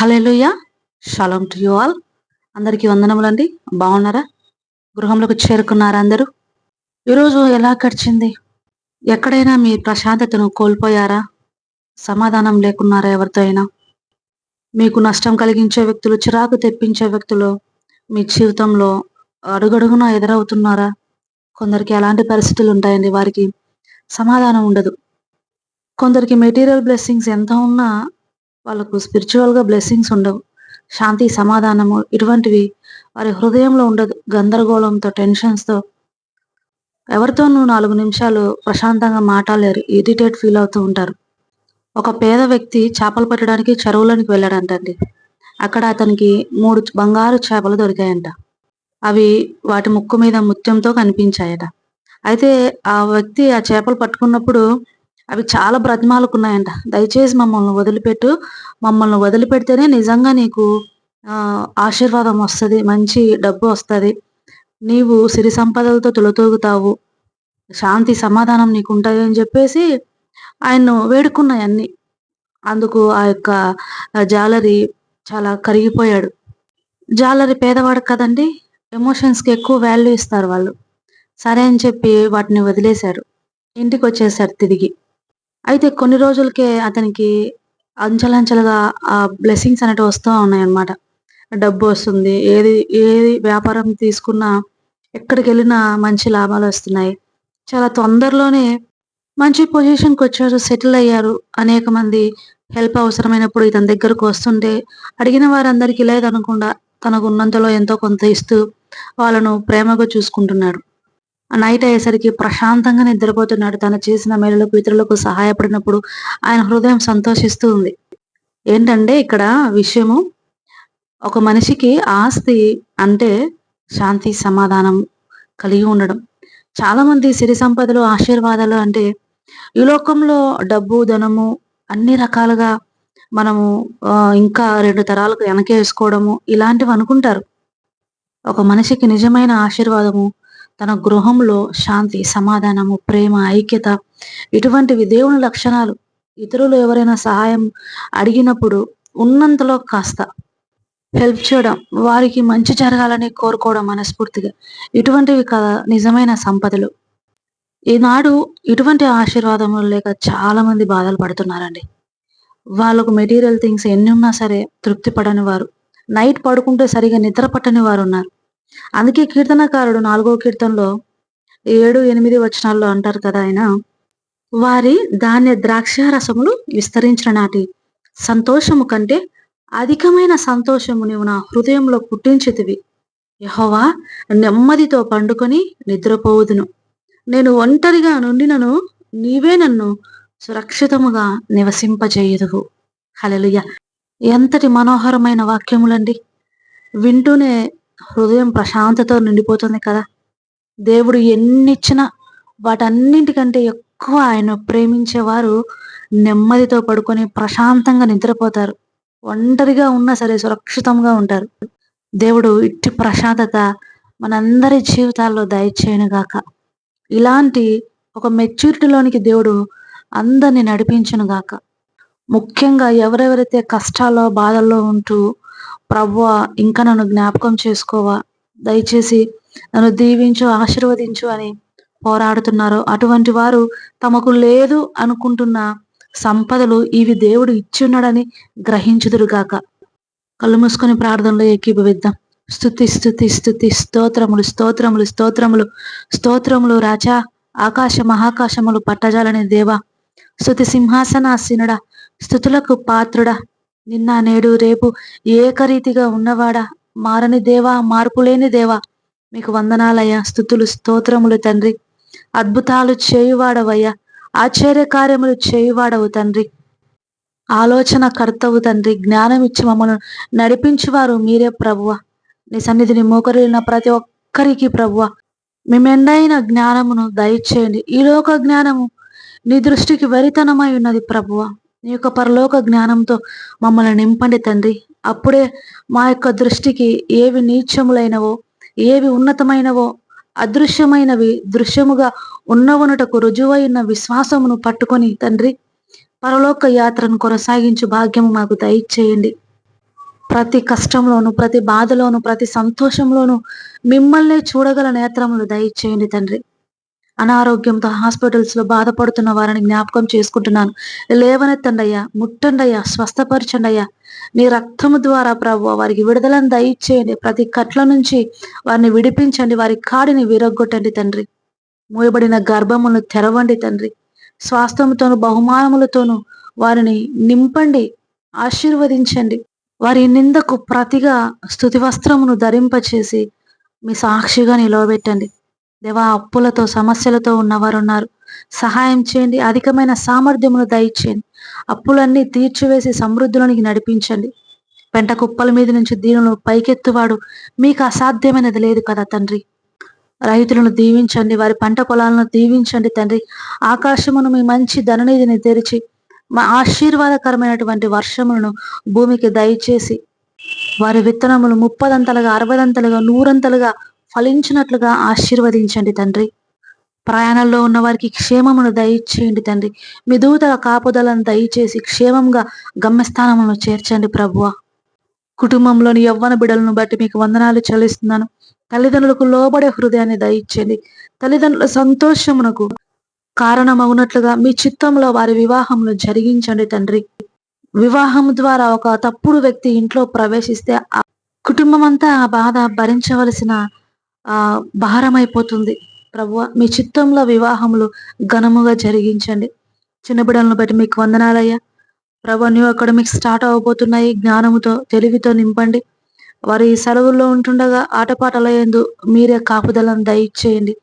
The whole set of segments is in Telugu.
Hallelujah shalom to you all. అందరికీ వందనములండి. బాగున్నారా? గృహంలోకి చేరుకున్నారా అందరూ. ఈరోజు ఎలా గడిచింది? ఎక్కడైనా మీ ప్రశాంతతను కోల్పోయారా? సమాధానం లేకున్నారా ఎవరితో అయినా? మీకు నష్టం కలిగించే వ్యక్తులు చిరాకు తెప్పించే వ్యక్తులు మీ జీవితంలో అడుగడుగునా ఎదురవుతున్నారా? కొందరికి ఎలాంటి పరిస్థితులు ఉంటాయండి. వారికి సమాధానం ఉండదు. కొందరికి మెటీరియల్ బ్లెస్సింగ్స్ ఎంత ఉన్నా వాళ్ళకు స్పిరిచువల్గా బ్లెస్సింగ్స్ ఉండవు. శాంతి సమాధానము ఇటువంటివి వారి హృదయంలో ఉండదు. గందరగోళంతో టెన్షన్స్తో ఎవరితోనూ నాలుగు నిమిషాలు ప్రశాంతంగా మాట్లాడలేరు. ఇరిటేట్ ఫీల్ అవుతూ ఉంటారు. ఒక పేద వ్యక్తి చేపలు పట్టడానికి చెరువులోనికి వెళ్ళాడంటండి. అక్కడ అతనికి మూడు బంగారు చేపలు దొరికాయంట. అవి వాటి ముక్కు మీద ముత్యంతో కనిపించాయట. అయితే ఆ వ్యక్తి ఆ చేపలు పట్టుకున్నప్పుడు అవి చాలా బ్రతిమాలుకున్నాయంట. దయచేసి మమ్మల్ని వదిలిపెట్టు. మమ్మల్ని వదిలిపెడితేనే నిజంగా నీకు ఆశీర్వాదం వస్తుంది మంచి డబ్బు వస్తుంది. నీవు సిరి సంపదలతో తులతూగుతావు. శాంతి సమాధానం నీకు ఉంటాయి అని చెప్పేసి ఆయన్ను వేడుకున్నాయి అన్ని. అందుకు ఆ యొక్క జాలరి చాలా కరిగిపోయాడు. జాలరి పేదవాడు కదండి ఎమోషన్స్కి ఎక్కువ వాల్యూ ఇస్తారు వాళ్ళు. సరే అని చెప్పి వాటిని వదిలేశారు. ఇంటికి వచ్చేసారు తిరిగి. అయితే కొన్ని రోజులకే అతనికి అంచెలంచెలుగా ఆ బ్లెస్సింగ్స్ అనేవి వస్తూ ఉన్నాయన్నమాట. డబ్బు వస్తుంది ఏది ఏది వ్యాపారం తీసుకున్నా ఎక్కడికి వెళ్ళినా మంచి లాభాలు వస్తున్నాయి. చాలా తొందరలోనే మంచి పొజిషన్కి వచ్చారు సెటిల్ అయ్యారు. అనేక మంది హెల్ప్ అవసరమైనప్పుడు ఇతని దగ్గరకు వస్తుంటే అడిగిన వారందరికీ లేదనకుండా తనకు ఉన్నంతలో ఎంతో కొంత ఇస్తూ వాళ్ళను ప్రేమగా చూసుకుంటున్నాడు. నైట్ అయ్యేసరికి ప్రశాంతంగా నిద్రపోతున్నాడు. తను చేసిన మేలులకు ఇతరులకు సహాయపడినప్పుడు ఆయన హృదయం సంతోషిస్తూ ఉంది. ఏంటంటే ఇక్కడ విషయము ఒక మనిషికి ఆస్తి అంటే శాంతి సమాధానం కలిగి ఉండడం. చాలా మంది సిరి సంపదలు ఆశీర్వాదాలు అంటే ఈ లోకంలో డబ్బు ధనము అన్ని రకాలుగా మనము ఇంకా రెండు తరాలకు వెనకేసుకోవడము ఇలాంటివి అనుకుంటారు. ఒక మనిషికి నిజమైన ఆశీర్వాదము తన గృహంలో శాంతి సమాధానము ప్రేమ ఐక్యత ఇటువంటివి దేవుని లక్షణాలు. ఇతరులు ఎవరైనా సహాయం అడిగినప్పుడు ఉన్నంతలో కాస్త హెల్ప్ చేయడం వారికి మంచి జరగాలని కోరుకోవడం మనస్ఫూర్తిగా. ఇటువంటివి కదా నిజమైన సంపదలు. ఈనాడు ఇటువంటి ఆశీర్వాదములు లేక చాలా మంది బాధలు పడుతున్నారండి. వాళ్ళకు మెటీరియల్ థింగ్స్ ఎన్ని ఉన్నా సరే తృప్తి పడని వారు. నైట్ పడుకుంటే సరిగా నిద్ర పట్టని వారు ఉన్నారు. అందుకే కీర్తనకారుడు నాలుగో కీర్తనలో ఏడు ఎనిమిది వచనాల్లో అంటారు కదా ఆయన వారి ధాన్య ద్రాక్ష రసములు విస్తరించిన నాటి సంతోషము కంటే అధికమైన సంతోషము నీవు నా హృదయంలో పుట్టించితివి. యహోవా నెమ్మదితో పండుకొని నిద్రపోవుదును. నేను ఒంటరిగా నుండినను నీవే నన్ను సురక్షితముగా నివసింపజేయదు హలలుయ ఎంతటి మనోహరమైన వాక్యములండి. వింటూనే హృదయం ప్రశాంతతో నిండిపోతుంది కదా. దేవుడు ఎన్నిచ్చినా వాటన్నింటికంటే ఎక్కువ ఆయన ప్రేమించేవారు నెమ్మదితో పడుకొని ప్రశాంతంగా నిద్రపోతారు. ఒంటరిగా ఉన్నా సరే సురక్షితంగా ఉంటారు. దేవుడు ఇట్టి ప్రశాంతత మనందరి జీవితాల్లో దయచేయనుగాక. ఇలాంటి ఒక మెచ్యూరిటీలోనికి దేవుడు అందరిని నడిపించునుగాక. ముఖ్యంగా ఎవరెవరైతే కష్టాల్లో బాధల్లో ఉంటూ ప్రభు ఇంకా నన్ను జ్ఞాపకం చేసుకోవా? దయచేసి నన్ను దీవించు ఆశీర్వదించు అని పోరాడుతున్నారు. అటువంటి వారు తమకు లేదు అనుకుంటున్న సంపదలు ఇవి దేవుడు ఇచ్చున్నాడని గ్రహించుదురుగాక కళ్ళు మూసుకొని ప్రార్థనలో ఏకీభవిద్దాం. స్థుతి స్థుతి స్థుతి స్తోత్రములు స్తోత్రములు స్తోత్రములు స్తోత్రములు రాజా ఆకాశ మహాకాశములు పట్టజాలని దేవా. స్థుతి సింహాసనాసీనుడా స్థుతులకు పాత్రుడా నిన్న నేడు రేపు ఏకరీతిగా ఉన్నవాడా మారని దేవా మార్పులేని దేవా. మీకు వందనాలయ్యా స్థుతులు స్తోత్రములు తండ్రి. అద్భుతాలు చేయువాడవయ్యా ఆశ్చర్య కార్యములు చేయువాడవు తండ్రి. ఆలోచన కర్తవు తండ్రి జ్ఞానం ఇచ్చి మమ్మల్ని నడిపించువారు మీరే ప్రభువ. నీ సన్నిధిని మోకరిన ప్రతి ఒక్కరికి ప్రభువ. మేమెండైన జ్ఞానమును దయచేయండి. ఈ లోక జ్ఞానము నీ దృష్టికి వరితనమై ఉన్నది ప్రభువ. నీ యొక్క పరలోక జ్ఞానంతో మమ్మల్ని నింపండి తండ్రి. అప్పుడే మా యొక్క దృష్టికి ఏవి నీచములైనవో ఏవి ఉన్నతమైనవో అదృశ్యమైనవి దృశ్యముగా ఉన్నవనుటకు రుజువైన విశ్వాసమును పట్టుకొని తండ్రి పరలోక యాత్రను కొనసాగించు భాగ్యము మాకు దయచేయండి. ప్రతి కష్టంలోను ప్రతి బాధలోను ప్రతి సంతోషంలోను మిమ్మల్ని చూడగల నేత్రములు దయచేయండి తండ్రి. అనారోగ్యంతో హాస్పిటల్స్లో బాధపడుతున్న వారిని జ్ఞాపకం చేసుకుంటున్నాను. లేవనెత్తండయ్యా ముట్టండయ్యా స్వస్థపరచండయ్యా. స్వస్థపరచండి అయ్యా నీ రక్తము ద్వారా ప్రభు వారికి విడుదలను దయచేయండి. ప్రతి కట్ల నుంచి వారిని విడిపించండి. వారి కాడిని విరగ్గొట్టండి తండ్రి. మూయబడిన గర్భములను తెరవండి తండ్రి. స్వాస్థముతోను బహుమానములతోనూ వారిని నింపండి. ఆశీర్వదించండి. వారి నిందకు ప్రతిగా స్థుతి వస్త్రమును ధరింపచేసి మీ సాక్షిగా నిలవబెట్టండి. దేవా అప్పులతో సమస్యలతో ఉన్నవారు ఉన్నారు సహాయం చేయండి అధికమైన సామర్థ్యమును దయచేయండి. అప్పులన్నీ తీర్చివేసి సమృద్ధులనికి నడిపించండి. పెంట కుప్పల మీద నుంచి దీనులను పైకెత్తువాడు మీకు అసాధ్యమైనది లేదు కదా తండ్రి. రైతులను దీవించండి వారి పంట పొలాలను దీవించండి తండ్రి. ఆకాశమును మీ మంచి ధననిధిని తెరిచి మా ఆశీర్వాదకరమైనటువంటి వర్షములను భూమికి దయచేసి వారి విత్తనములు ముప్పదంతలుగా అరవదంతలుగా నూరంతలుగా ఫలించినట్లుగా ఆశీర్వదించండి తండ్రి. ప్రయాణంలో ఉన్న వారికి క్షేమమును దయచేయండి తండ్రి. మీ దూతల కాపుదలను దయచేసి క్షేమంగా గమ్యస్థానమును చేర్చండి ప్రభువ. కుటుంబంలోని యవ్వన బిడలను బట్టి మీకు వందనాలు చెల్లిస్తున్నాను. తల్లిదండ్రులకు లోబడే హృదయాన్ని దయచేయండి. తల్లిదండ్రుల సంతోషమునకు కారణమవునట్లుగా మీ చిత్తంలో వారి వివాహమును జరిగించండి తండ్రి. వివాహం ద్వారా ఒక తప్పుడు వ్యక్తి ఇంట్లో ప్రవేశిస్తే ఆ కుటుంబం అంతా ఆ బాధ భరించవలసిన ఆ భారమైపోతుంది. ప్రభు మీ చిత్తంలో వివాహములు ఘనముగా జరిగించండి. చిన్న బిడ్డలను బట్టి మీకు వందనాలయ్యా. ప్రభు న్యూ అకాడమిక్స్ స్టార్ట్ అవ్వబోతున్నాయి జ్ఞానముతో తెలివితో నింపండి. వారి సెలవుల్లో ఉంటుండగా ఆటపాటల ఎందు మీరే కాపుదలను దయచేయండి.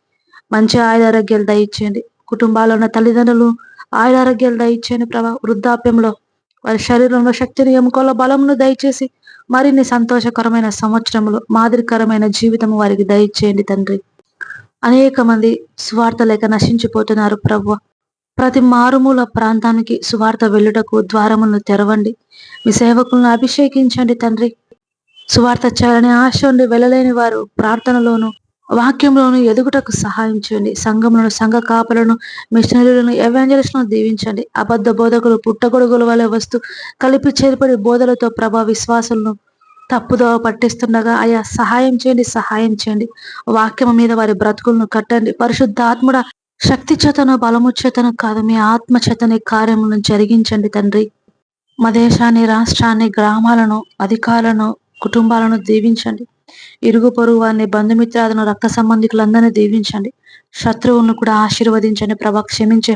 మంచి ఆయుధారోగ్యాలు దయచేయండి. కుటుంబాల్లో ఉన్న తల్లిదండ్రులు ఆయుధారోగ్యాలు దయచేయండి ప్రభా. వృద్ధాప్యంలో వారి శరీరంలో శక్తిని ఎముకల బలమును దయచేసి మరిన్ని సంతోషకరమైన సంవత్సరములు మాదిరికరమైన జీవితము వారికి దయచేయండి తండ్రి. అనేక మంది సువార్త లేక నశించిపోతున్నారు ప్రభు ప్రతి మారుమూల ప్రాంతానికి సువార్త వెళ్ళుటకు ద్వారములను తెరవండి. మీ సేవకులను అభిషేకించండి తండ్రి. సువార్త చేయాలని ఆశ ఉండి వెళ్ళలేని వారు ప్రార్థనలోను వాక్యంలోను ఎదుగుటకు సహాయం చేయండి. సంఘములను సంఘ కాపలను మిషనరీలను ఎవాంజలిస్ట్లను దీవించండి. అబద్ధ బోధకులు పుట్టగొడుగుల వలె వస్తూ కలిపి చేరిపడి బోధలతో ప్రభా విశ్వాసులను తప్పుదోవ పట్టిస్తుండగా అయా సహాయం చేయండి సహాయం చేయండి. వాక్యం మీద వారి బ్రతుకులను కట్టండి. పరిశుద్ధాత్ముడ శక్తి చేతను బలము చేతను కాదు మీ ఆత్మ చేతని కార్యములను జరిగించండి తండ్రి. మా దేశాన్ని రాష్ట్రాన్ని గ్రామాలను అధికారులను కుటుంబాలను దీవించండి. ఇరుగు పొరుగు వారిని బంధుమిత్రాలను రక్త సంబంధికులందరినీ దీవించండి. శత్రువులను కూడా ఆశీర్వదించండి ప్రభా. క్షమించే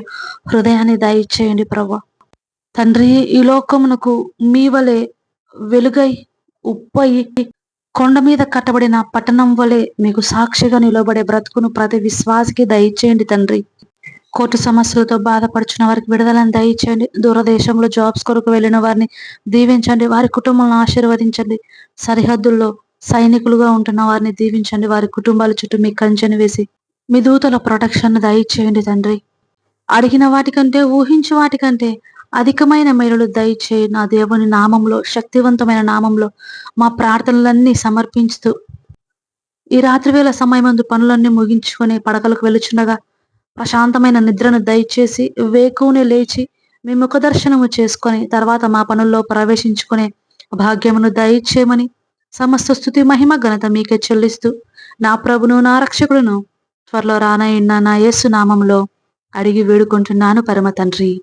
హృదయాన్ని దయచేయండి ప్రభా. తండ్రి ఈ లోకమునకు మీ వలె వెలుగై ఉప్పయి కొండ మీద కట్టబడిన పట్టణం వలె మీకు సాక్షిగా నిలబడే బ్రతుకును ప్రతి విశ్వాసకి దయచేయండి తండ్రి. కోర్టు సమస్యలతో బాధపడుచున్న వారికి విడుదలను దయచేయండి. దూరదేశంలో జాబ్స్ కొరకు వెళ్ళిన వారిని దీవించండి. వారి కుటుంబాలను ఆశీర్వదించండి. సరిహద్దుల్లో సైనికులుగా ఉంటున్న వారిని దీవించండి. వారి కుటుంబాల చుట్టూ మీ కంచెను వేసి మీ దూతల ప్రొటెక్షన్ దయచేయండి తండ్రి. అడిగిన వాటికంటే ఊహించు వాటికంటే అధికమైన మేలులు దయచేయి నా దేవుని నామంలో శక్తివంతమైన నామంలో మా ప్రార్థనలన్నీ సమర్పించుతూ ఈ రాత్రివేళ సమయమందు పనులన్నీ ముగించుకొని పడకలకు వెళ్ళుచుండగా ప్రశాంతమైన నిద్రను దయచేసి వేకునే లేచి మీ ముఖ దర్శనము చేసుకొని తర్వాత మా పనుల్లో ప్రవేశించుకునే భాగ్యమును దయచేయమని సమస్త స్థుతి మహిమ ఘనత మీకే చెల్లిస్తూ నా ప్రభును నా రక్షకుడును త్వరలో రానయ్యున్న నా యేసు నామంలో అడిగి వేడుకుంటున్నాను పరమ తండ్రి.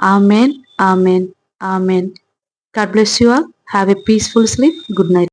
Amen amen amen. God bless you all have a peaceful sleep good night